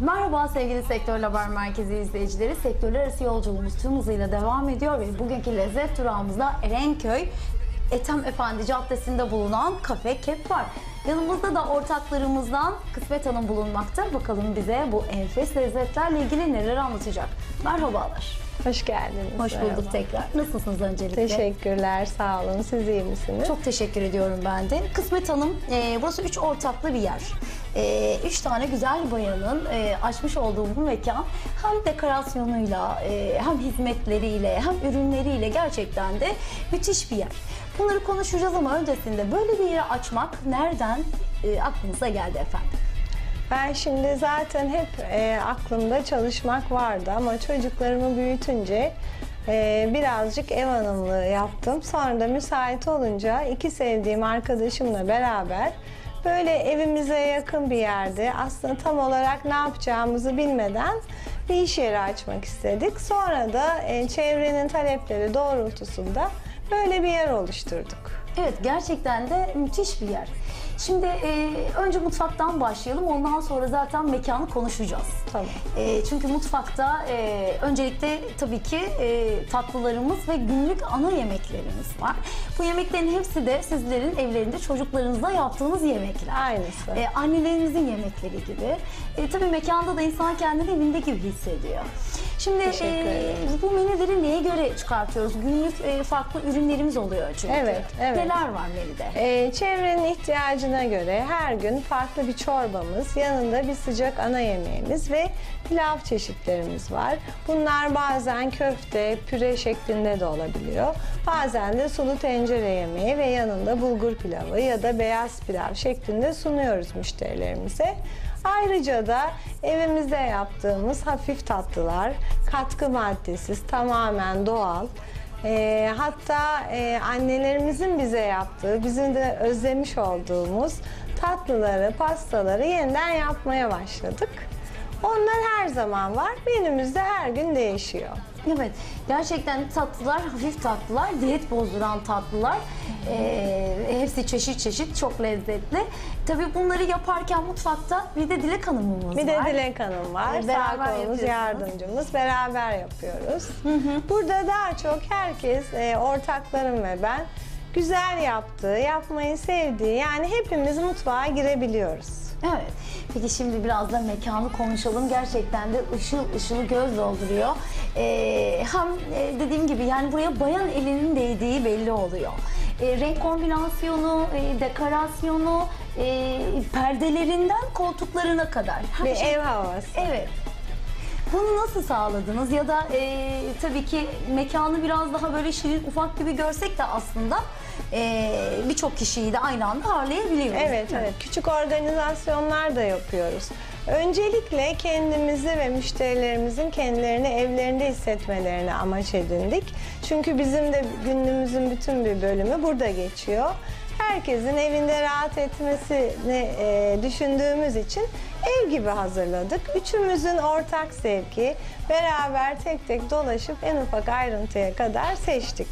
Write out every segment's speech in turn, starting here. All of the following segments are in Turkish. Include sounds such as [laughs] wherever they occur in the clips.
Merhaba sevgili Sektör Haber Merkezi izleyicileri. Sektörler arası yolculuğumuz tüm hızıyla devam ediyor ve bugünkü lezzet durağımızda Erenköy Ethem Efendi Caddesi'nde bulunan Kafe Kep var. Yanımızda da ortaklarımızdan Kısmet Hanım bulunmakta. Bakalım bize bu enfes lezzetlerle ilgili neler anlatacak. Merhabalar. Hoş geldiniz. Hoş bulduk Merhaba. tekrar. Nasılsınız öncelikle? Teşekkürler, sağ olun. Siz iyi misiniz? Çok teşekkür ediyorum ben de. Kısmet Hanım, e, burası üç ortaklı bir yer. E, üç tane güzel bayanın e, açmış olduğu bu mekan hem dekorasyonuyla, e, hem hizmetleriyle, hem ürünleriyle gerçekten de müthiş bir yer. Bunları konuşacağız ama öncesinde böyle bir yeri açmak nereden e, aklınıza geldi efendim? Ben şimdi zaten hep e, aklımda çalışmak vardı ama çocuklarımı büyütünce e, birazcık ev hanımlığı yaptım. Sonra da müsait olunca iki sevdiğim arkadaşımla beraber böyle evimize yakın bir yerde aslında tam olarak ne yapacağımızı bilmeden bir iş yeri açmak istedik. Sonra da e, çevrenin talepleri doğrultusunda böyle bir yer oluşturduk. Evet gerçekten de müthiş bir yer. Şimdi e, önce mutfaktan başlayalım ondan sonra zaten mekanı konuşacağız. Tamam. E, çünkü mutfakta e, öncelikle tabii ki e, tatlılarımız ve günlük ana yemeklerimiz var. Bu yemeklerin hepsi de sizlerin evlerinde çocuklarınızla yaptığınız yemekler. Aynısı. E, annelerinizin yemekleri gibi. E, tabii mekanda da insan kendini evinde gibi hissediyor. Şimdi Teşekkür çıkartıyoruz? Günlük e, farklı ürünlerimiz oluyor çünkü. Evet, evet. Neler var menüde? Ee, çevrenin ihtiyacına göre her gün farklı bir çorbamız, yanında bir sıcak ana yemeğimiz ve pilav çeşitlerimiz var. Bunlar bazen köfte, püre şeklinde de olabiliyor. Bazen de sulu tencere yemeği ve yanında bulgur pilavı ya da beyaz pilav şeklinde sunuyoruz müşterilerimize. Ayrıca da evimizde yaptığımız hafif tatlılar, katkı maddesiz, tamamen doğal, e, hatta e, annelerimizin bize yaptığı, bizim de özlemiş olduğumuz tatlıları, pastaları yeniden yapmaya başladık. Onlar her zaman var. Menümüzde her gün değişiyor. Evet, gerçekten tatlılar, hafif tatlılar, diyet bozduran tatlılar. Ee, hepsi çeşit çeşit, çok lezzetli. Tabii bunları yaparken mutfakta bir de Dilek Hanım'ımız Bir de var. Dilek Hanım var. Ee, Sağ beraber kolumuz yapıyorsunuz. yardımcımız. Beraber yapıyoruz. Burada daha çok herkes, e, ortaklarım ve ben güzel yaptığı, yapmayı sevdiği yani hepimiz mutfağa girebiliyoruz. Evet. Peki şimdi biraz da mekanı konuşalım. Gerçekten de ışıl ışıl göz dolduruyor. Ee, hem e, dediğim gibi yani buraya bayan elinin değdiği belli oluyor. Ee, renk kombinasyonu, e, dekorasyonu, e, perdelerinden koltuklarına kadar. Her Bir şey- ev havası. Evet. Bunu nasıl sağladınız? Ya da e, tabii ki mekanı biraz daha böyle şirin ufak gibi görsek de aslında e, birçok kişiyi de aynı anda ağırlayabiliyoruz. Evet, evet. Küçük organizasyonlar da yapıyoruz. Öncelikle kendimizi ve müşterilerimizin kendilerini evlerinde hissetmelerini amaç edindik. Çünkü bizim de günümüzün bütün bir bölümü burada geçiyor. Herkesin evinde rahat etmesini e, düşündüğümüz için ev gibi hazırladık. Üçümüzün ortak zevki beraber tek tek dolaşıp en ufak ayrıntıya kadar seçtik.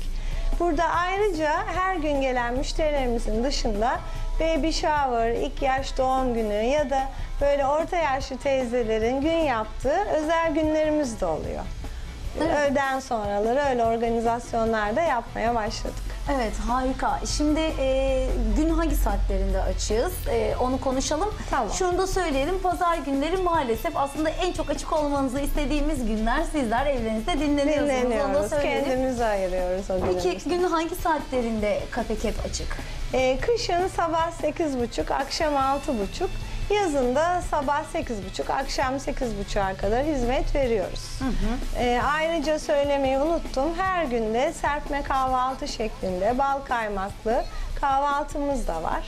Burada ayrıca her gün gelen müşterilerimizin dışında baby shower, ilk yaş doğum günü ya da böyle orta yaşlı teyzelerin gün yaptığı özel günlerimiz de oluyor. Öğleden sonraları öyle organizasyonlar da yapmaya başladık. Evet harika. Şimdi e, gün hangi saatlerinde açığız? E, onu konuşalım. Tamam. Şunu da söyleyelim. Pazar günleri maalesef aslında en çok açık olmanızı istediğimiz günler. Sizler evlerinizde dinleniyorsunuz. Onu da Dinleniyoruz, söyleyelim. kendimizi ayırıyoruz o Peki gün hangi saatlerinde kafe kep açık? Ee, kışın sabah 8.30, akşam 6.30. Yazın da sabah 8.30, akşam 8.30'a kadar hizmet veriyoruz. Ee, ayrıca söylemeyi unuttum. Her günde serpme kahvaltı şeklinde bal kaymaklı kahvaltımız da var.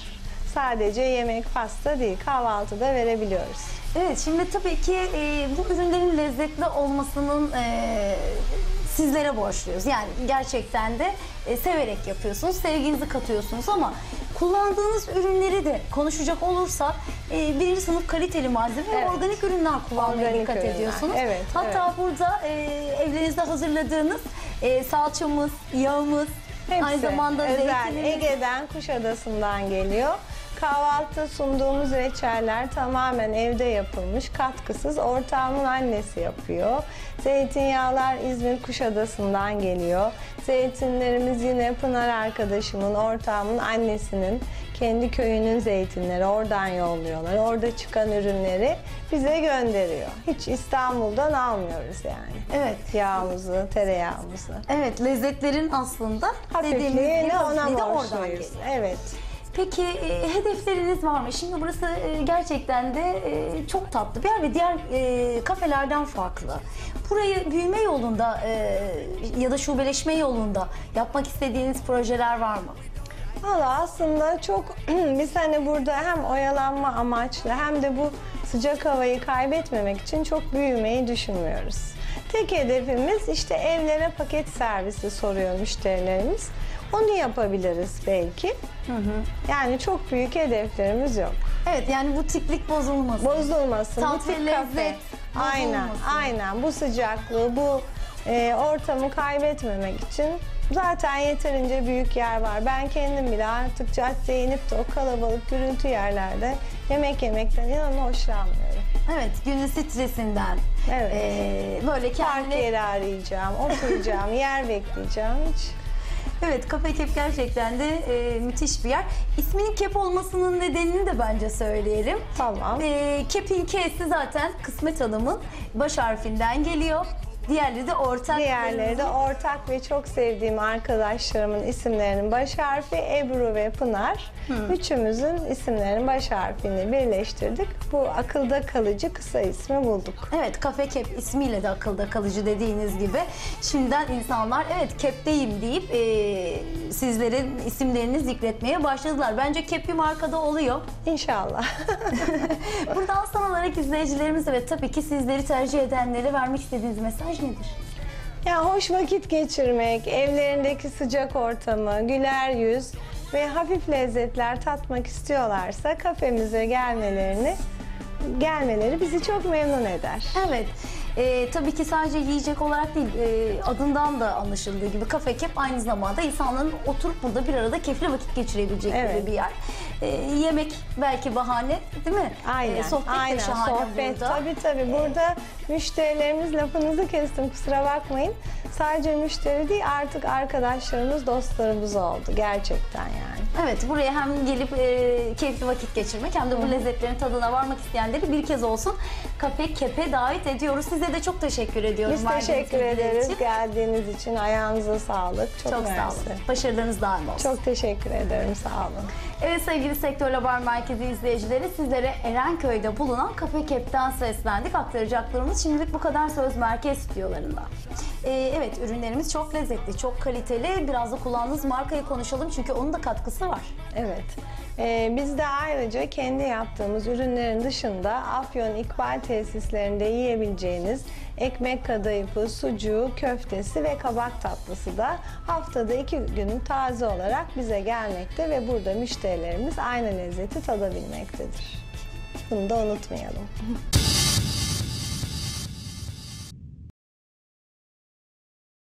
Sadece yemek, pasta değil, kahvaltı da verebiliyoruz. Evet şimdi tabii ki e, bu ürünlerin lezzetli olmasının e, sizlere borçluyuz. Yani gerçekten de e, severek yapıyorsunuz, sevginizi katıyorsunuz ama kullandığınız ürünleri de konuşacak olursak e, birinci sınıf kaliteli malzeme ve Evet. organik ürünler kullanmaya Organik dikkat ürünler, ediyorsunuz. evet, Hatta burada e, evlerinizde hazırladığınız e, salçamız, yağımız, Hepsi aynı zamanda özel zeytinimiz. Ege'den, Kuşadası'ndan geliyor. Kahvaltıda sunduğumuz reçeller tamamen evde yapılmış, katkısız. Ortağımın annesi yapıyor. Zeytinyağlar İzmir Kuşadası'ndan geliyor. Zeytinlerimiz yine Pınar arkadaşımın, ortağımın annesinin kendi köyünün zeytinleri oradan yolluyorlar. Orada çıkan ürünleri bize gönderiyor. Hiç İstanbul'dan almıyoruz yani. Evet. Yağımızı, tereyağımızı. Evet, lezzetlerin aslında dediğimiz gibi ona de oradan geliyor. Evet. Peki e, hedefleriniz var mı? Şimdi burası e, gerçekten de e, çok tatlı bir yer ve diğer e, kafelerden farklı. Burayı büyüme yolunda e, ya da şubeleşme yolunda yapmak istediğiniz projeler var mı? Valla aslında çok [clears throat] biz hani burada hem oyalanma amaçlı hem de bu sıcak havayı kaybetmemek için çok büyümeyi düşünmüyoruz. Tek hedefimiz işte evlere paket servisi soruyor müşterilerimiz. Onu yapabiliriz belki. Yani çok büyük hedeflerimiz yok. Evet yani bu tiklik bozulmasın. Bozulmasın. Tat butik ve kafe. lezzet Aynen, aynen. Bu sıcaklığı, bu e, ortamı kaybetmemek için zaten yeterince büyük yer var. Ben kendim bile artık caddeye inip de o kalabalık gürültü yerlerde yemek yemekten inanın hoşlanmıyorum. Evet günün stresinden. Evet. e, böyle Park kendini yeri arayacağım, oturacağım, [laughs] yer bekleyeceğim hiç. Evet Kafe Kep gerçekten de e, müthiş bir yer. İsminin Kep olmasının nedenini de bence söyleyelim. Tamam. E, Kep'in K'si zaten Kısmet Hanım'ın baş harfinden geliyor. Diğerleri de ortak. Diğerleri de ortak ve çok sevdiğim arkadaşlarımın isimlerinin baş harfi Ebru ve Pınar. Üçümüzün isimlerinin baş harfini birleştirdik. Bu akılda kalıcı kısa ismi bulduk. Evet Kafe Kep ismiyle de akılda kalıcı dediğiniz gibi. Şimdiden insanlar evet Kep'teyim deyip e, sizlerin isimlerini zikretmeye başladılar. Bence Kep bir markada oluyor. İnşallah. [laughs] Buradan son olarak izleyicilerimize ve tabii ki sizleri tercih edenlere vermek istediğiniz mesaj nedir? ya hoş vakit geçirmek, evlerindeki sıcak ortamı, güler yüz ve hafif lezzetler tatmak istiyorlarsa kafemize gelmelerini gelmeleri bizi çok memnun eder. Evet. Ee, tabii ki sadece yiyecek olarak değil, e, adından da anlaşıldığı gibi kafe kep aynı zamanda insanların oturup burada bir arada keyifli vakit geçirebilecekleri Evet. bir yer. Ee, yemek belki bahane değil mi? Aynen. Ee, sohbet aynen. de şahane Sohbet. burada. Tabii tabii. Burada müşterilerimiz lafınızı kestim kusura bakmayın. Sadece müşteri değil artık arkadaşlarımız, dostlarımız oldu gerçekten yani. Evet, buraya hem gelip e, keyifli vakit geçirmek hem de bu lezzetlerin tadına varmak isteyenleri bir kez olsun Kafe Kep'e davet ediyoruz. Size de çok teşekkür ediyorum. Biz verdiğiniz teşekkür ederiz için. geldiğiniz için. Ayağınıza sağlık. Çok, Çok sağ olun. Başarılarınız daim olsun. Çok teşekkür ederim. Sağ olun. Evet sevgili Sektör Haber Merkezi izleyicileri sizlere Erenköy'de bulunan Kafe Kep'ten seslendik. Aktaracaklarımız şimdilik bu kadar söz merkez stüdyolarında. Ee, evet ürünlerimiz çok lezzetli, çok kaliteli. Biraz da kullandığınız markayı konuşalım çünkü onun da katkısı var. Evet. Ee, biz de ayrıca kendi yaptığımız ürünlerin dışında Afyon İkbal tesislerinde yiyebileceğiniz ekmek kadayıfı, sucuğu, köftesi ve kabak tatlısı da haftada iki gün taze olarak bize gelmekte ve burada müşterilerimiz aynı lezzeti tadabilmektedir. Bunu da unutmayalım. [laughs]